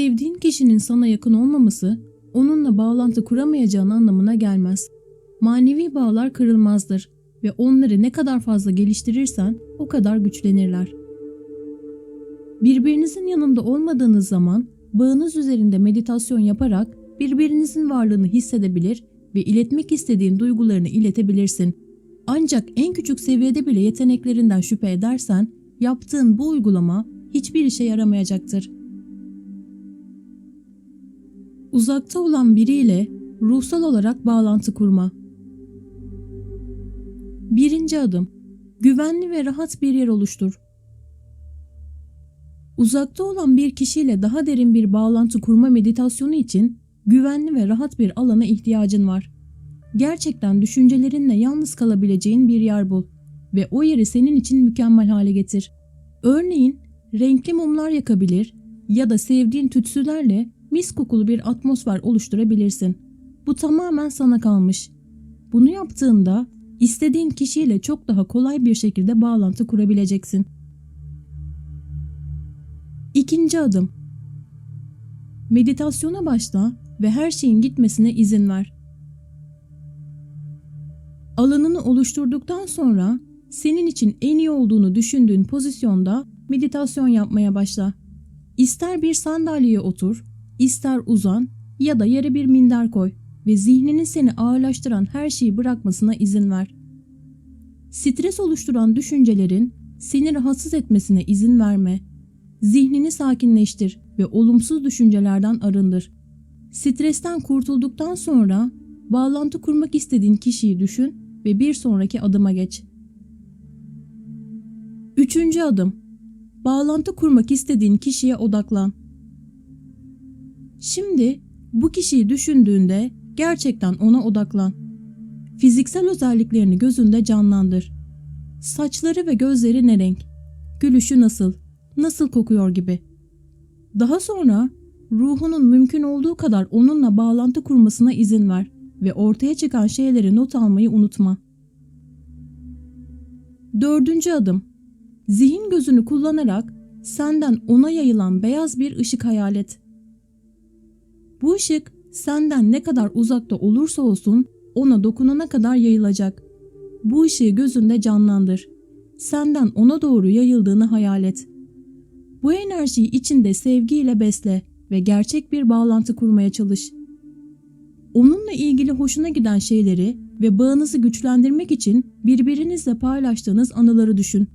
Sevdiğin kişinin sana yakın olmaması, onunla bağlantı kuramayacağın anlamına gelmez. Manevi bağlar kırılmazdır ve onları ne kadar fazla geliştirirsen o kadar güçlenirler. Birbirinizin yanında olmadığınız zaman bağınız üzerinde meditasyon yaparak birbirinizin varlığını hissedebilir ve iletmek istediğin duygularını iletebilirsin. Ancak en küçük seviyede bile yeteneklerinden şüphe edersen yaptığın bu uygulama hiçbir işe yaramayacaktır. Uzakta olan biriyle ruhsal olarak bağlantı kurma. Birinci adım. Güvenli ve rahat bir yer oluştur. Uzakta olan bir kişiyle daha derin bir bağlantı kurma meditasyonu için güvenli ve rahat bir alana ihtiyacın var. Gerçekten düşüncelerinle yalnız kalabileceğin bir yer bul ve o yeri senin için mükemmel hale getir. Örneğin renkli mumlar yakabilir ya da sevdiğin tütsülerle mis kokulu bir atmosfer oluşturabilirsin. Bu tamamen sana kalmış. Bunu yaptığında istediğin kişiyle çok daha kolay bir şekilde bağlantı kurabileceksin. İkinci adım. Meditasyona başla ve her şeyin gitmesine izin ver. Alanını oluşturduktan sonra senin için en iyi olduğunu düşündüğün pozisyonda meditasyon yapmaya başla. İster bir sandalyeye otur, ister uzan ya da yere bir minder koy ve zihninin seni ağırlaştıran her şeyi bırakmasına izin ver. Stres oluşturan düşüncelerin seni rahatsız etmesine izin verme. Zihnini sakinleştir ve olumsuz düşüncelerden arındır. Stresten kurtulduktan sonra bağlantı kurmak istediğin kişiyi düşün ve bir sonraki adıma geç. Üçüncü adım. Bağlantı kurmak istediğin kişiye odaklan. Şimdi bu kişiyi düşündüğünde gerçekten ona odaklan. Fiziksel özelliklerini gözünde canlandır. Saçları ve gözleri ne renk? Gülüşü nasıl? Nasıl kokuyor gibi. Daha sonra ruhunun mümkün olduğu kadar onunla bağlantı kurmasına izin ver ve ortaya çıkan şeyleri not almayı unutma. Dördüncü adım. Zihin gözünü kullanarak senden ona yayılan beyaz bir ışık hayal et. Bu ışık senden ne kadar uzakta olursa olsun ona dokunana kadar yayılacak. Bu ışığı gözünde canlandır. Senden ona doğru yayıldığını hayal et. Bu enerjiyi içinde sevgiyle besle ve gerçek bir bağlantı kurmaya çalış. Onunla ilgili hoşuna giden şeyleri ve bağınızı güçlendirmek için birbirinizle paylaştığınız anıları düşün.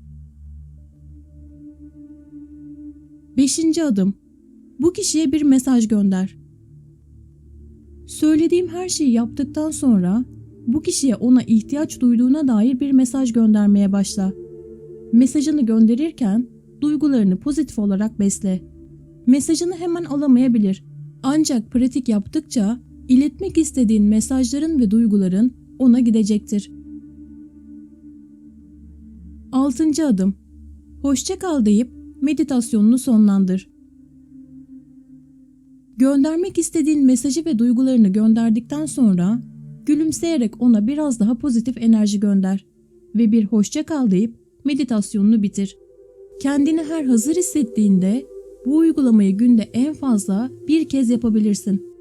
Beşinci adım. Bu kişiye bir mesaj gönder. Söylediğim her şeyi yaptıktan sonra bu kişiye ona ihtiyaç duyduğuna dair bir mesaj göndermeye başla. Mesajını gönderirken duygularını pozitif olarak besle. Mesajını hemen alamayabilir. Ancak pratik yaptıkça iletmek istediğin mesajların ve duyguların ona gidecektir. 6. adım. Hoşça kal deyip meditasyonunu sonlandır. Göndermek istediğin mesajı ve duygularını gönderdikten sonra gülümseyerek ona biraz daha pozitif enerji gönder ve bir hoşça kal deyip meditasyonunu bitir. Kendini her hazır hissettiğinde bu uygulamayı günde en fazla bir kez yapabilirsin.